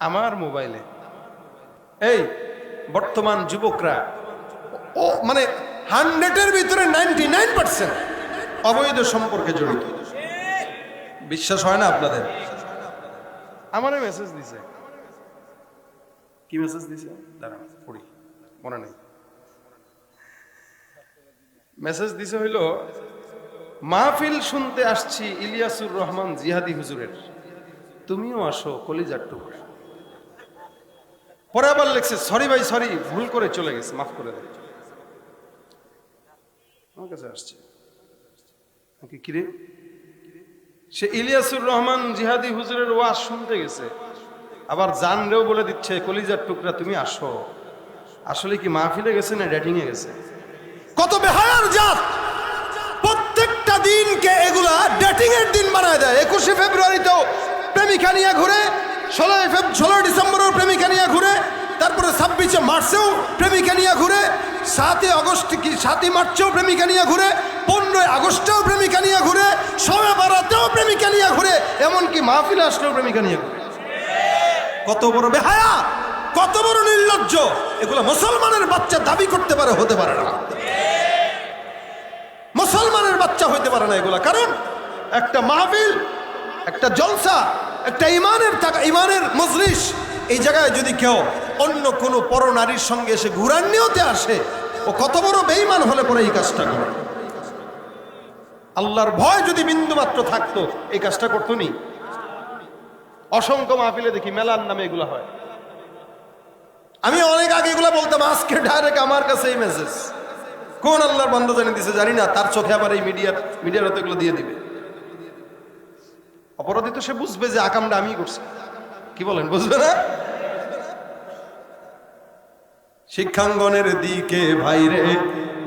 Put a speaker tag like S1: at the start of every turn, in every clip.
S1: আমার মোবাইলে। এই, বর্তমান যুবকরা, ও মানে হান্ড্রেডের ভিতরে নাইনটি নাইন পার্সেন্ট অবৈধ সম্পর্কে জড়িত। বিশ্বাস হয় না আপনাদের? আমারে মেসেজ দিছে। কি মেসেজ দিছে? দাঁড়া পড়ি, মনে নেই। মেসেজ দিছে হইল, মাহফিল শুনতে আসছি ইলিয়াসুর রহমান জিহাদি হুজুরের। তুমিও আসো কলিজার টুকরা পরে আবার লেখছে সরি ভাই সরি ভুল করে চলে গেছে, মাফ করে দেয় আমার কাছে আসছে। কিরে? সে ইলিয়াসুর রহমান জিহাদি হুজুরের ওয়াজ শুনতে গেছে। আবার জানরেও বলে দিচ্ছে, কলিজার টুকরা, তুমি আসো। আসলে কি মাহফিলে গেছে না ডেটিং এ গেছে? কত বেহায়ার জাত! প্রত্যেকটা দিনকে এগুলা ডেটিং এর দিন বানায় দেয়। একুশে ফেব্রুয়ারিতেও প্রেমিকা নিয়ে ঘুরে, ষোলোই ফেব ষোলোই ডিসেম্বরেও তারপরে ছাব্বিশে মার্চেও প্রেমিকা নিয়ে ঘুরে, সাতই আগস্ট কি, সাতই মার্চেও প্রেমিকা নিয়ে ঘুরে, পনেরোই আগস্টেও প্রেমিকা নিয়ে ঘুরে সবে বারাতেও প্রেমিকা নিয়ে ঘুরে, এমনকি মাহফিলে আসলেও প্রেমিকা নিয়ে ঘুরে। কত বড় বেহায়া, কত বড় নির্লজ্জ, এগুলো মুসলমানের বাচ্চা দাবি করতে পারে, হতে পারে না। মুসলমানের বাচ্চা হইতে পারে না এগুলা, কারণ একটা মাহফিল, একটা জলসা, একটা ইমানের টাকা ইমানের মজলিস, এই জায়গায় যদি কেউ অন্য কোনো পর নারীর সঙ্গে এসে ঘুরান নিয়তে আসে, ও কত বড় বেইমান হলে পরে এই কাজটা করে। আল্লাহর ভয় যদি বিন্দু মাত্র থাকতো, এই কাজটা করতো নি? অসংখ্য মাহফিলে দেখি মেলার নামে এগুলো হয়। আমি অনেক আগে এগুলো বলতাম, আজকে ডাইরেক্ট আমার কাছে এই মেসেজ কোন আল্লাহর বন্ধ জানি দিছে, জানি না, তার চোখে আবার এই মিডিয়ার মিডিয়ার হতে এগুলো দিয়ে দিবে। অপরাধী তো সে বুঝবে যে আকামটা আমি করছি। কি বলেন, বুঝবে না? শিক্ষাঙ্গনের দিকে ভাইরে।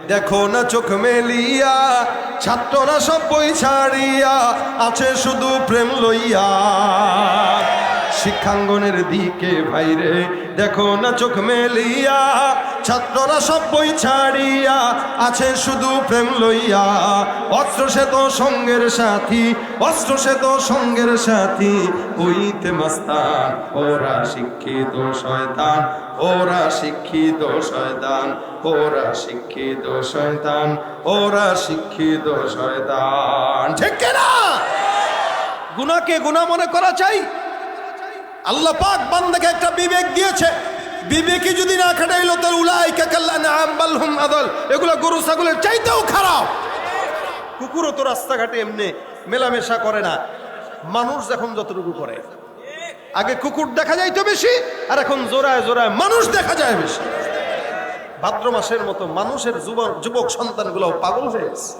S1: দেখো না চোখ মেলিয়া, ছাত্ররা সব বই ছাড়িয়া আছে শুধু প্রেম লইয়া। শিক্ষাঙ্গনের দিকে ভাইরে। দেখো না চোখ মেলিয়া, ছাত্ররা সব বই ছাড়িয়া আছে শুধু প্রেম লইয়া। অস্ত্র সে তো সঙ্গের সাথী, অস্ত্র সে তো সঙ্গের সাথী। ওইতে মাস্তান, ওরা শিক্ষিত শয়তান, ওরা শিক্ষিত শয়তান, ওরা শিক্ষিত শয়তান, ওরা শিক্ষিত শয়তান। ঠিক না গুনাকে গুনাহ মনে করা চাই? আল্লাহ পাক বান্দাকে একটা বিবেক দিয়েছে। বিবেকে যদি না খাটাইলো, তাহলে উলাই কাকাল্লা আদল। এগুলো গরু, ছাগলের চাইতেও খারাপ। কুকুরও তো রাস্তাঘাটে এমনি মেলামেশা করে না। মানুষ এখন যতটুকু করে। আগে কুকুর দেখা যায় তো বেশি, আর এখন জোড়ায় জোড়ায় মানুষ দেখা যায় বেশি। ভাদ্র মাসের মতো মানুষের যুবক যুবক সন্তানগুলো পাগল হয়ে গেছে।